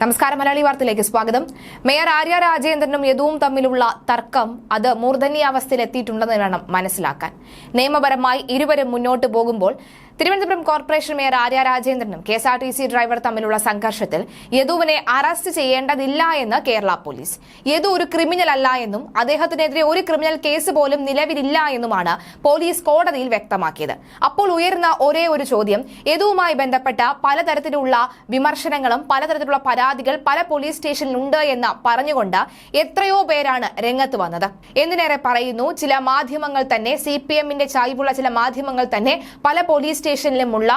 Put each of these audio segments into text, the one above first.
നമസ്കാരം മലയാളി വാർത്തയിലേക്ക് സ്വാഗതം. മേയർ ആര്യ രാജേന്ദ്രനും യദുവും തമ്മിലുള്ള തർക്കം അത് മൂർധന്യാവസ്ഥയിൽ എത്തിയിട്ടുണ്ടെന്ന് വേണം മനസ്സിലാക്കാൻ. നിയമപരമായി ഇരുവരും മുന്നോട്ട് പോകുമ്പോൾ Thiruvananthapuram corporation mayor Arya രാജേന്ദ്രനും K S R T C driver തമ്മിലുള്ള സംഘർഷത്തിൽ യദുവിനെ അറസ്റ്റ് ചെയ്യേണ്ടതില്ല എന്ന് കേരള പോലീസ്. യദു ഒരു ക്രിമിനൽ അല്ല എന്നും അദ്ദേഹത്തിനെതിരെ ഒരു ക്രിമിനൽ കേസ് പോലും നിലവിലില്ല എന്നുമാണ് പോലീസ് കോടതിയിൽ വ്യക്തമാക്കിയത്. അപ്പോൾ ഉയരുന്ന ഒരേ ഒരു ചോദ്യം യദുവുമായി ബന്ധപ്പെട്ട പലതരത്തിലുള്ള വിമർശനങ്ങളും പലതരത്തിലുള്ള പരാതികൾ പല പോലീസ് സ്റ്റേഷനിലുണ്ട് എന്ന് പറഞ്ഞുകൊണ്ട് എത്രയോ പേരാണ് രംഗത്ത് വന്നത്. എന്തിനേറെ പറയുന്നു ചില മാധ്യമങ്ങൾ തന്നെ സി പി എമ്മിന്റെ ചായ്വുള്ള ചില മാധ്യമങ്ങൾ തന്നെ പല പോലീസ് സ്റ്റേഷനിലുമുള്ള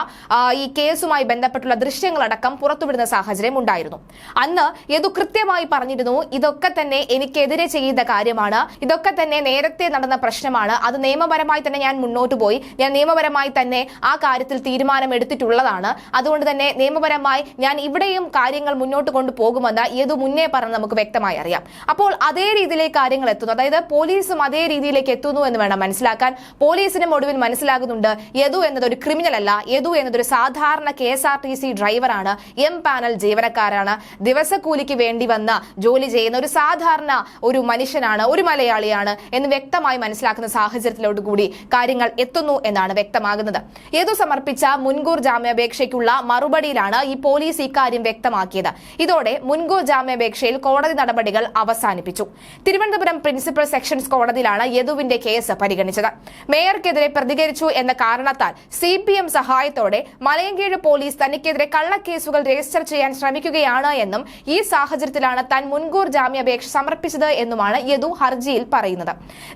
ഈ കേസുമായി ബന്ധപ്പെട്ടുള്ള ദൃശ്യങ്ങളടക്കം പുറത്തുവിടുന്ന സാഹചര്യം ഉണ്ടായിരുന്നു. അന്ന് യദു കൃത്യമായി പറഞ്ഞിരുന്നു ഇതൊക്കെ തന്നെ എനിക്കെതിരെ ചെയ്ത കാര്യമാണ്. ഇതൊക്കെ തന്നെ നേരത്തെ നടന്ന പ്രശ്നമാണ്. അത് നിയമപരമായി തന്നെ ഞാൻ മുന്നോട്ട് പോയി. ഞാൻ നിയമപരമായി തന്നെ ആ കാര്യത്തിൽ തീരുമാനം എടുത്തിട്ടുള്ളതാണ്. അതുകൊണ്ട് തന്നെ നിയമപരമായി ഞാൻ ഇവിടെയും കാര്യങ്ങൾ മുന്നോട്ട് കൊണ്ടുപോകുമെന്ന് യദു മുന്നേ പറഞ്ഞ് നമുക്ക് വ്യക്തമായി അറിയാം. അപ്പോൾ അതേ രീതിയിലേക്ക് കാര്യങ്ങൾ എത്തുന്നു. അതായത് പോലീസും അതേ രീതിയിലേക്ക് എത്തുന്നു എന്ന് വേണം മനസ്സിലാക്കാൻ. പോലീസിനും ഒടുവിൽ മനസ്സിലാകുന്നുണ്ട് യദു എന്നത് ഒരു ക്രിമിനൽ അല്ല യദു എന്നതൊരു സാധാരണ K S R T C ഡ്രൈവറാണ്. എം പാനൽ ജീവനക്കാരാണ്. ദിവസക്കൂലിക്ക് വേണ്ടി വന്ന ജോലി ചെയ്യുന്ന ഒരു സാധാരണ ഒരു മനുഷ്യനാണ് ഒരു മലയാളിയാണ് എന്ന് വ്യക്തമായി മനസ്സിലാക്കുന്ന സാഹചര്യത്തിലോട് കൂടി കാര്യങ്ങൾ എത്തുന്നു എന്നാണ് വ്യക്തമാകുന്നത്. യദു സമർപ്പിച്ച മുൻകൂർ ജാമ്യാപേക്ഷയ്ക്കുള്ള മറുപടിയിലാണ് ഈ പോലീസ് ഇക്കാര്യം വ്യക്തമാക്കിയത്. ഇതോടെ മുൻകൂർ ജാമ്യാപേക്ഷയിൽ കോടതി നടപടികൾ അവസാനിപ്പിച്ചു. തിരുവനന്തപുരം പ്രിൻസിപ്പൽ സെക്ഷൻസ് കോടതിയിലാണ് യദുവിന്റെ കേസ് പരിഗണിച്ചത്. മേയർക്കെതിരെ പ്രതികരിച്ചു എന്ന കാരണത്താൽ സി പി എം സഹായത്തോടെ മലയങ്കീഴ് പോലീസ് തനിക്കെതിരെ കള്ളക്കേസുകൾ രജിസ്റ്റർ ചെയ്യാൻ ശ്രമിക്കുകയാണ് എന്നും ഈ സാഹചര്യത്തിലാണ് താൻ മുൻകൂർ ജാമ്യാപേക്ഷ സമർപ്പിച്ചത് എന്നുമാണ് യദു ഹർജിയിൽ പറയുന്നത്.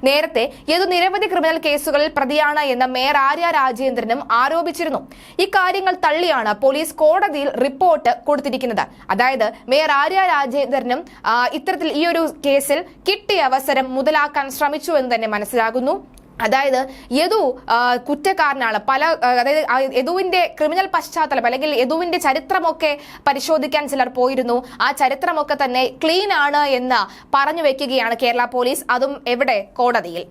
നേരത്തെ യദു നിരവധി ക്രിമിനൽ കേസുകളിൽ പ്രതിയാണ് എന്ന് മേയർ ആര്യ രാജേന്ദ്രനും ആരോപിച്ചിരുന്നു. ഇക്കാര്യങ്ങൾ തള്ളിയാണ് പോലീസ് കോടതിയിൽ റിപ്പോർട്ട് കൊടുത്തിരിക്കുന്നത്. അതായത് മേയർ ആര്യ രാജേന്ദ്രനും ഇത്തരത്തിൽ ഈ ഒരു കേസിൽ കിട്ടിയ അവസരം മുതലാക്കാൻ ശ്രമിച്ചു എന്ന് തന്നെ മനസ്സിലാകുന്നു. അതായത് യദു കുറ്റക്കാരനാണ്. പല അതായത് യദുവിന്റെ ക്രിമിനൽ പശ്ചാത്തലം അല്ലെങ്കിൽ യദുവിന്റെ ചരിത്രമൊക്കെ പരിശോധിക്കാൻ ചിലർ പോയിരുന്നു. ആ ചരിത്രമൊക്കെ തന്നെ ക്ലീൻ ആണ് എന്ന് പറഞ്ഞു വെക്കുകയാണ് കേരള പോലീസ്. അതും എവിടെ? കോടതിയിൽ.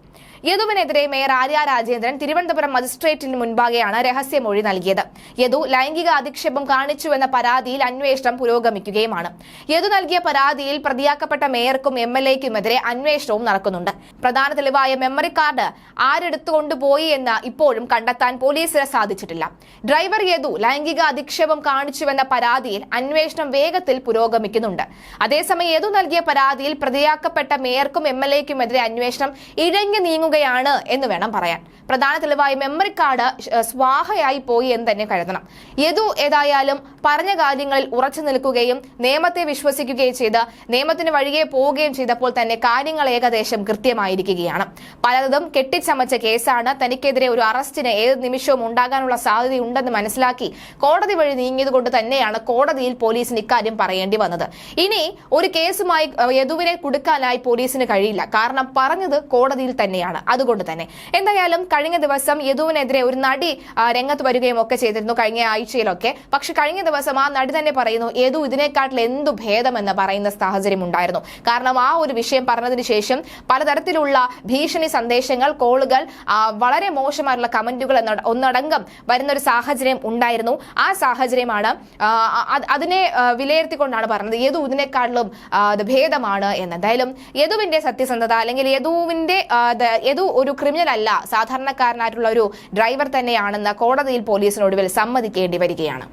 യദുവിനെതിരെ മേയർ ആര്യ രാജേന്ദ്രൻ തിരുവനന്തപുരം മജിസ്ട്രേറ്റിന് മുൻപാകെയാണ് രഹസ്യമൊഴി നൽകിയത്. യദു ലൈംഗിക അധിക്ഷേപം കാണിച്ചുവെന്ന പരാതിയിൽ അന്വേഷണം പുരോഗമിക്കുകയുമാണ്. യദു നൽകിയ പരാതിയിൽ പ്രതിയാക്കപ്പെട്ട മേയർക്കും എം എൽ എക്കുമെതിരെ അന്വേഷണവും നടക്കുന്നുണ്ട്. പ്രധാന തെളിവായ മെമ്മറി കാർഡ് ആരെടുത്തുകൊണ്ടുപോയി എന്ന് ഇപ്പോഴും കണ്ടെത്താൻ പോലീസിന് സാധിച്ചിട്ടില്ല. ഡ്രൈവർ യദു ലൈംഗിക അധിക്ഷേപം കാണിച്ചുവെന്ന പരാതിയിൽ അന്വേഷണം വേഗത്തിൽ പുരോഗമിക്കുന്നുണ്ട്. അതേസമയം യദു നൽകിയ പരാതിയിൽ പ്രതിയാക്കപ്പെട്ട മേയർക്കും എം എൽ എക്കുമെതിരെ അന്വേഷണം ഇഴഞ്ഞു നീങ്ങുകയാണ് എന്ന് വേണം പറയാൻ. പ്രധാന തെളിവായി മെമ്മറി കാർഡ് സ്വാഹയായി പോയി എന്ന് തന്നെ കരുതണം. യദു ഏതായാലും പറഞ്ഞ കാര്യങ്ങളിൽ ഉറച്ചു നിൽക്കുകയും നിയമത്തെ വിശ്വസിക്കുകയും ചെയ്ത് നിയമത്തിന് വഴിയെ പോവുകയും ചെയ്തപ്പോൾ തന്നെ കാര്യങ്ങൾ ഏകദേശം കൃത്യമായിരിക്കുകയാണ്. പലതും കെട്ടിച്ചമച്ച കേസാണ്. തനിക്കെതിരെ ഒരു അറസ്റ്റിന് ഏത് നിമിഷവും ഉണ്ടാകാനുള്ള സാധ്യതയുണ്ടെന്ന് മനസ്സിലാക്കി കോടതി വഴി നീങ്ങിയതുകൊണ്ട് തന്നെയാണ് കോടതിയിൽ പോലീസിന് ഇക്കാര്യം പറയേണ്ടി വന്നത്. ഇനി ഒരു കേസുമായി യദുവിനെ കുടുക്കാനായി പോലീസിന് കഴിയില്ല. കാരണം പറഞ്ഞത് കോടതിയിൽ തന്നെയാണ്. അതുകൊണ്ട് തന്നെ എന്തായാലും കഴിഞ്ഞ ദിവസം യദുവിനെതിരെ ഒരു നടി രംഗത്ത് വരികയും ഒക്കെ ചെയ്തിരുന്നു കഴിഞ്ഞ ആഴ്ചയിലൊക്കെ. പക്ഷെ കഴിഞ്ഞ ദിവസം ആ നടി തന്നെ പറയുന്നു യദു ഇതിനേക്കാട്ടിൽ എന്തു ഭേദമെന്ന് പറയുന്ന സാഹചര്യം ഉണ്ടായിരുന്നു. കാരണം ആ ഒരു വിഷയം പറഞ്ഞതിന് ശേഷം പലതരത്തിലുള്ള ഭീഷണി സന്ദേശങ്ങൾ കോളുകൾ വളരെ മോശമായിട്ടുള്ള കമന്റുകൾ ഒന്നടങ്കം വരുന്ന ഒരു സാഹചര്യം ഉണ്ടായിരുന്നു. ആ സാഹചര്യമാണ് അതിനെ വിലയിരുത്തിക്കൊണ്ടാണ് പറഞ്ഞത് യദു ഇതിനേക്കാട്ടിലും ഭേദമാണ് എന്ന്. എന്തായാലും യദുവിന്റെ സത്യസന്ധത അല്ലെങ്കിൽ യദുവിന്റെ യദു ഒരു ക്രിമിനൽ അല്ല സാധാരണക്കാരനായിട്ടുള്ള ഒരു ഡ്രൈവർ തന്നെയാണെന്ന് കോടതിയിൽ പോലീസിനൊടുവിൽ സമ്മതിക്കേണ്ടി വരികയാണ്.